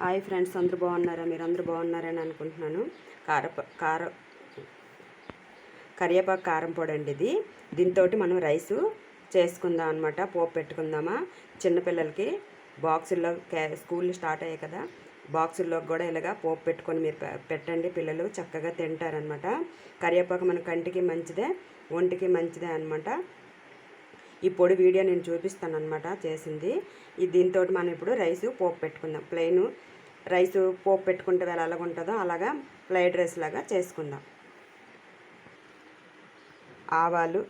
Hi friends అందరూ బాగున్నారా? మీరు అందరూ బాగున్నారని అనుకుంటున్నాను. కారప కార కరివేపాకు కారం పొడి అండి ఇది. దీంతో మనం రైసు చేసుకుందాం అనమాట పోపు పెట్టుకుందామా? చిన్నపిల్లలకి బాక్సుల్లో క్యా స్కూల్ స్టార్ట్ అయ్యాయి కదా. బాక్సుల్లో కూడా ఇలాగా పోపు పెట్టుకొని మీరు పెట్టండి. పిల్లలు చక్కగా తింటారనమాట కరివేపాకు మన కంటికి మంచిదే ఒంటికి మంచిదే అనమాట ఈ పొడి వీడియో నేను చూపిస్తాను అనమాట చేసింది. ఈ దీంతో మనం ఇప్పుడు రైస్ పోపు పెట్టుకుందాం. ప్లెయిన్ రైస్ పోపు పెట్టుకుంటే వేళ ఎలాగ ఉంటుందో అలాగా ఫ్రైడ్ రైస్ లాగా చేసుకుందాం. ఆవాలు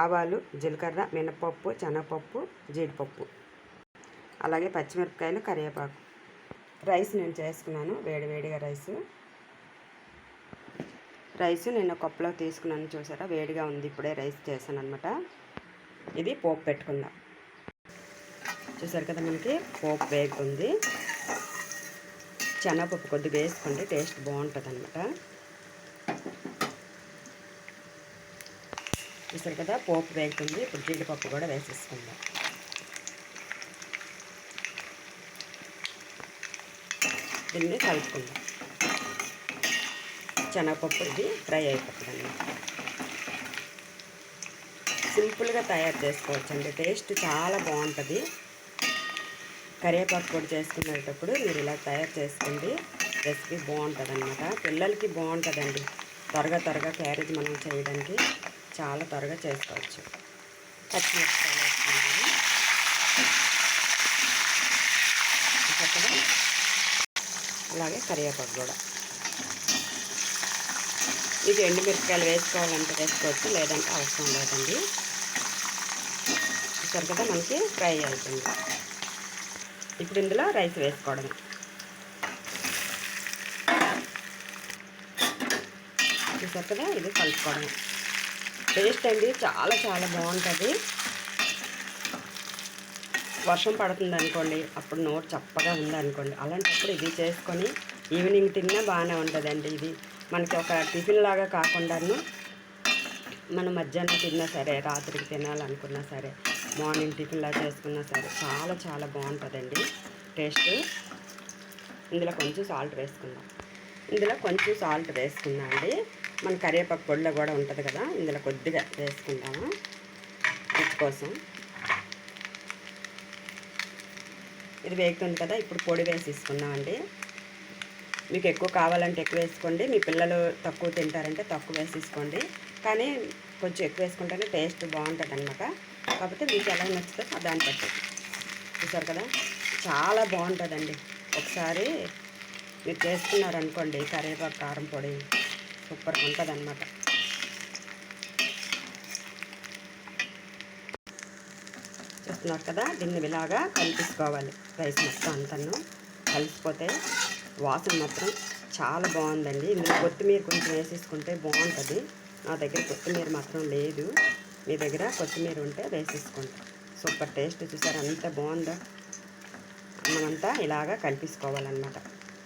ఆవాలు జీలకర్ర మినపప్పు శనగపప్పు జీడిపప్పు అలాగే పచ్చిమిరపకాయలు కరివేపాకు. రైస్ నేను చేసుకున్నాను వేడివేడిగా రైస్. రైస్ నేను కప్పులో తీసుకున్నాను చూసారా? వేడిగా ఉంది ఇప్పుడే రైస్ చేశాను అనమాట ఇది పోపు పెట్టుకుందాం. చూసారు కదా మనకి పోపు వేగుతుంది. శనగపప్పు కొద్దిగా వేసుకుంటే టేస్ట్ బాగుంటుంది అనమాట చూసారు కదా పోపు వేగుతుంది ఇప్పుడు జీడిపప్పు కూడా వేసేసుకుందాం. దీన్ని కలుపుకుందాం. శనగపప్పు ఇది ఫ్రై అయిపోతుంది అనమాట సింపుల్గా తయారు చేసుకోవచ్చండి. టేస్ట్ చాలా బాగుంటుంది. కరివేపాకు పొడి చేసుకునేటప్పుడు మీరు ఇలా తయారు చేసుకోండి. రెసిపీ బాగుంటుంది అనమాట పిల్లలకి బాగుంటుందండి. త్వరగా త్వరగా క్యారేజ్ మనం చేయడానికి చాలా త్వరగా చేసుకోవచ్చు. పచ్చిమిరపకాయలు వేసుకున్నాము అలాగే కరివేపాకు కూడా. మీకు ఎండుమిరపకాయలు వేసుకోవాలంటే వేసుకోవచ్చు లేదంటే అవసరం లేదండి. చూసారు కదా మనకి ఫ్రై అవుతుంది ఇప్పుడు ఇందులో రైస్ వేసుకోవడం చూసారు కదా ఇది కలుపుకోవడం టేస్ట్ అండి చాలా చాలా బాగుంటుంది. వర్షం పడుతుంది అనుకోండి అప్పుడు నోరు చప్పగా ఉందనుకోండి అలాంటప్పుడు ఇది చేసుకొని ఈవినింగ్ తిన్నా బాగానే ఉంటుందండి ఇది. మనకి ఒక టిఫిన్ లాగా కాకుండాను మనం మధ్యాహ్నం తిన్నా సరే రాత్రికి తినాలనుకున్నా సరే మార్నింగ్ టిఫిన్లా చేసుకున్నా సరే చాలా చాలా బాగుంటుందండి. టేస్ట్. ఇందులో కొంచెం సాల్ట్ వేసుకుందాం. ఇందులో కొంచెం సాల్ట్ వేసుకుందాం అండి. మన కరివేపాకు పొడిలో కూడా ఉంటుంది కదా ఇందులో కొద్దిగా వేసుకుందాము? రుచి కోసం. ఇది వేగుతుంది కదా ఇప్పుడు పొడి వేసేసుకుందామండి మీకు ఎక్కువ కావాలంటే ఎక్కువ వేసుకోండి. మీ పిల్లలు తక్కువ తింటారంటే తక్కువ వేసేసుకోండి. కానీ కొంచెం ఎక్కువ వేసుకుంటేనే టేస్ట్ బాగుంటుంది అనమాట కాకపోతే మీకు ఎలా నచ్చుతుందో దాన్ని బట్టి చూసారు కదా? చాలా బాగుంటుందండి. ఒకసారి మీరు చేసుకున్నారనుకోండి కరివేపాకు కారం పొడి సూపర్ ఉంటుంది అనమాట చూస్తున్నారు కదా? దీన్ని ఇలాగా కలిపించుకోవాలి రైస్ మొత్తం అంతను. కలిసిపోతే వాసన మాత్రం చాలా బాగుందండి. ఇందులో కొత్తిమీర కొంచెం వేసేసుకుంటే బాగుంటుంది. నా దగ్గర కొత్తిమీర మాత్రం లేదు. మీ దగ్గర కొత్తిమీర ఉంటే వేసేసుకుంటా సూపర్ టేస్ట్ చూసారు? అంత బాగుందా మనమంతా ఇలాగా కలిపించుకోవాలన్నమాట